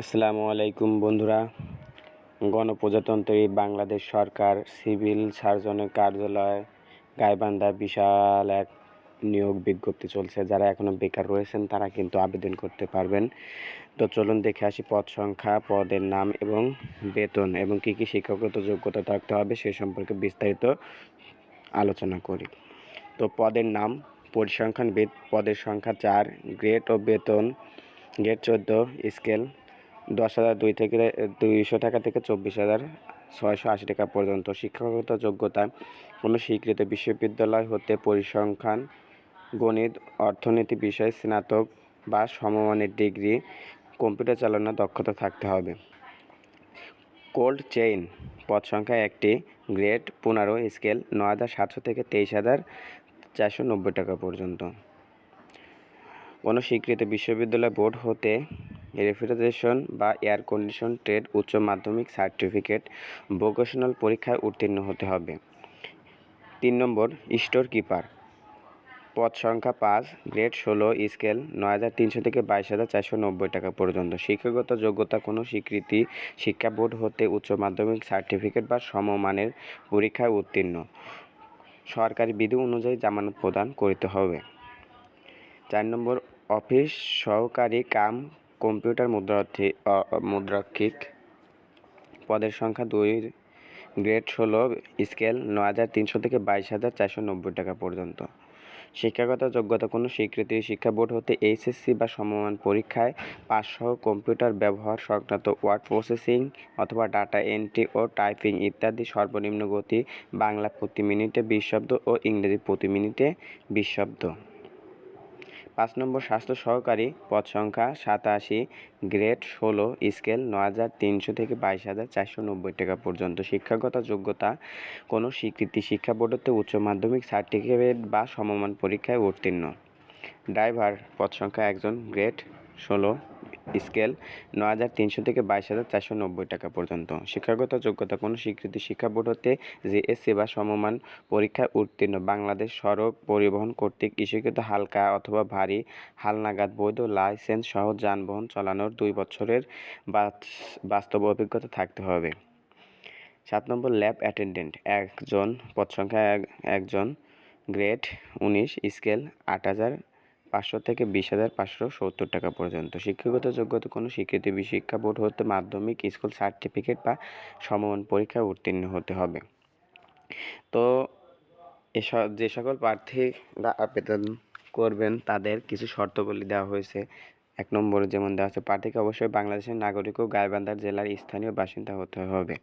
আসসালামু আলাইকুম বন্ধুরা। গণপ্রজাতন্ত্রী বাংলাদেশ সরকার সিভিল সার্জনের কার্যালয় গাইবান্ধা বিশাল এক নিয়োগ বিজ্ঞপ্তি চলছে। যারা এখনও বেকার রয়েছেন, তারা কিন্তু আবেদন করতে পারবেন। তো চলুন দেখে আসি পদ সংখ্যা, পদের নাম এবং বেতন এবং কী কী শিক্ষাগত যোগ্যতা থাকতে হবে সে সম্পর্কে বিস্তারিত আলোচনা করি। তো পদের নাম পরিসংখ্যানবিদ পদের সংখ্যা চার, গ্রেড ও বেতন, গ্রেড চোদ্দ, স্কেল দশ হাজার দুই থেকে দুইশো টাকা থেকে চব্বিশ হাজার ছয়শো আশি টাকা পর্যন্ত। শিক্ষাগত যোগ্যতা কোনো স্বীকৃত বিশ্ববিদ্যালয় হতে পরিসংখ্যান, গণিত, অর্থনীতি বিষয়ে স্নাতক বা সমমানের ডিগ্রি, কম্পিউটার চালানোর দক্ষতা থাকতে হবে। কোল্ড চেইন পদ সংখ্যা একটি, গ্রেড পনেরো, স্কেল নয় হাজার সাতশো থেকে তেইশ হাজার চারশো নব্বই টাকা পর্যন্ত। কোনো স্বীকৃত বিশ্ববিদ্যালয় বোর্ড হতে রেফ্রিজারেশন বা এয়ার কন্ডিশন ট্রেড উচ্চ মাধ্যমিক সার্টিফিকেট ভোকেশনাল পরীক্ষায় উত্তীর্ণ হতে হবে। তিন নম্বর স্টোর কিপার পদ সংখ্যা পাঁচ গ্রেড ষোলো স্কেল নয় হাজার তিনশো থেকে বাইশ হাজার চারশো নব্বই টাকা পর্যন্ত। শিক্ষাগত যোগ্যতা কোনো স্বীকৃতি, শিক্ষা বোর্ড হতে উচ্চ মাধ্যমিক সার্টিফিকেট বা সমমানের পরীক্ষায় উত্তীর্ণ। সরকারি বিধি অনুযায়ী জামানত প্রদান করিতে হবে। চার নম্বর, অফিস সহকারী কাম কম্পিউটার মুদ্রার্থী মুদ্রাক্ষিক পদের সংখ্যা দুই। গ্রেড ষোলো, স্কেল ন হাজার তিনশো থেকে বাইশ হাজার চারশো নব্বই টাকা পর্যন্ত। শিক্ষাগত যোগ্যতা কোনো স্বীকৃতি, শিক্ষা বোর্ড হতে এইচএসসি বা সমমান পরীক্ষায় পাঁচশো কম্পিউটার ব্যবহার সংক্রান্ত ওয়ার্ড প্রসেসিং অথবা ডাটা এন্ট্রি ও টাইপিং ইত্যাদি সর্বনিম্ন গতি বাংলা প্রতি মিনিটে বিশ শব্দ ও ইংরেজি প্রতি মিনিটে বিশ শব্দ। পাঁচ নম্বর স্বাস্থ্য সহকারী, পদ সংখ্যা সাতাশি, গ্রেড ষোলো, স্কেল ন হাজার তিনশো থেকে বাইশ হাজার চারশো নব্বই টাকা পর্যন্ত। শিক্ষাগত যোগ্যতা, কোনো স্বীকৃতি শিক্ষা বোর্ডতে উচ্চ মাধ্যমিক, সার্টিফিকেট বা সমমান পরীক্ষায় উত্তীর্ণ। ড্রাইভার, পদ সংখ্যা একজন, গ্রেড ষোলো স্কেল ন হাজার তিনশো থেকে বাইশ হাজার চারশো নব্বই টাকা পর্যন্ত। শিক্ষাগত যোগ্যতা কোনো স্বীকৃতি শিক্ষা বোর্ড হতে জিএসসি বা সমমান পরীক্ষায় উত্তীর্ণ। বাংলাদেশ সড়ক পরিবহন কর্তৃক ইস্যুকৃত হালকা অথবা ভারী হালনাগাদ বৈধ লাইসেন্স সহ যানবাহন চালানোর দুই বছরের বাস্তব অভিজ্ঞতা থাকতে হবে। সাত নম্বর ল্যাব অ্যাটেন্ডেন্ট, একজন পদ সংখ্যা একজন, গ্রেড উনিশ, স্কেল আট হাজার পাঁচশো থেকে বিশ হাজার পাঁচশো সত্তর টাকা পর্যন্ত। শিক্ষাগত যোগ্যতা কোনো স্বীকৃতি শিক্ষা বোর্ড হতে মাধ্যমিক, স্কুল সার্টিফিকেট বা সমমান পরীক্ষায় উত্তীর্ণ হতে হবে। তো এসব যে সকল প্রার্থীরা আবেদন করবেন, তাদের কিছু শর্তাবলী দেওয়া হয়েছে। এক নম্বরে যেমন দেওয়া আছে, প্রার্থীকে অবশ্যই বাংলাদেশের নাগরিক ও গাইবান্ধার জেলার স্থানীয় বাসিন্দা হতে হবে।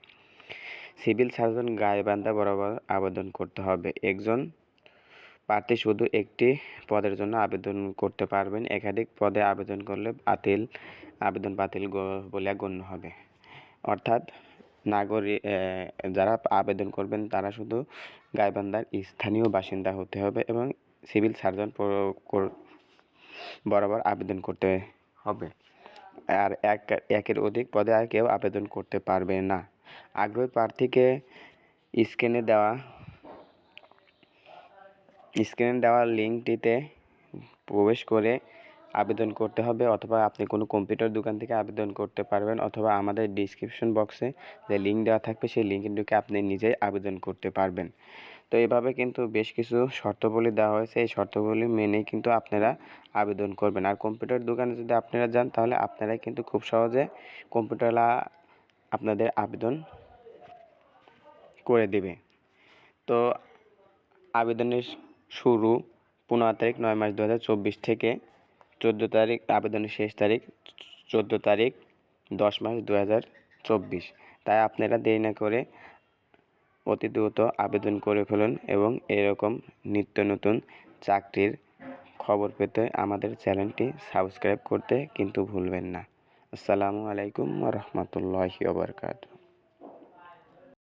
সিভিল সার্জন গাইবান্ধা বরাবর আবেদন করতে হবে। একজন প্রার্থী শুধু একটি পদের জন্য আবেদন করতে পারবেন। একাধিক পদে আবেদন করলে বাতিল, আবেদন বাতিল বলে গণ্য হবে। অর্থাৎ নাগরিক যারা আবেদন করবেন, তারা শুধু গাইবান্ধার স্থানীয় বাসিন্দা হতে হবে এবং সিভিল সার্জন বরাবর আবেদন করতে হবে। আর এক, একের অধিক পদে আর কেউ আবেদন করতে পারবে না। আগ্রহী প্রার্থীকে স্ক্রিনে দেওয়া স্ক্রিনে দেওয়া লিঙ্কটিতে প্রবেশ করে আবেদন করতে হবে অথবা আপনি কোনো কম্পিউটার দোকান থেকে আবেদন করতে পারবেন অথবা আমাদের ডিসক্রিপশন বক্সে যে লিঙ্ক দেওয়া থাকবে সেই লিঙ্কে ঢুকে আপনি নিজেই আবেদন করতে পারবেন। তো এভাবে কিন্তু বেশ কিছু শর্তবলী দেওয়া হয়েছে। এই শর্তগুলি মেনেই কিন্তু আপনারা আবেদন করবেন। আর কম্পিউটার দোকানে যদি আপনারা যান তাহলে আপনারাই কিন্তু খুব সহজে কম্পিউটার আপনাদের আবেদন করে দেবে। তো আবেদনের শুরু পনেরো তারিখ নয় মাস দু হাজার চব্বিশ থেকে চোদ্দ তারিখ, আবেদনের শেষ তারিখ চোদ্দ তারিখ দশ মাস দু হাজার চব্বিশ। তাই আপনারা দেরি না করে অতি দ্রুত আবেদন করে ফেলুন এবং এরকম নিত্য নতুন চাকরির খবর পেতে আমাদের চ্যানেলটি সাবস্ক্রাইব করতে কিন্তু ভুলবেন না। আসসালামু আলাইকুম রহমতুল্লাহি ওবরকাতু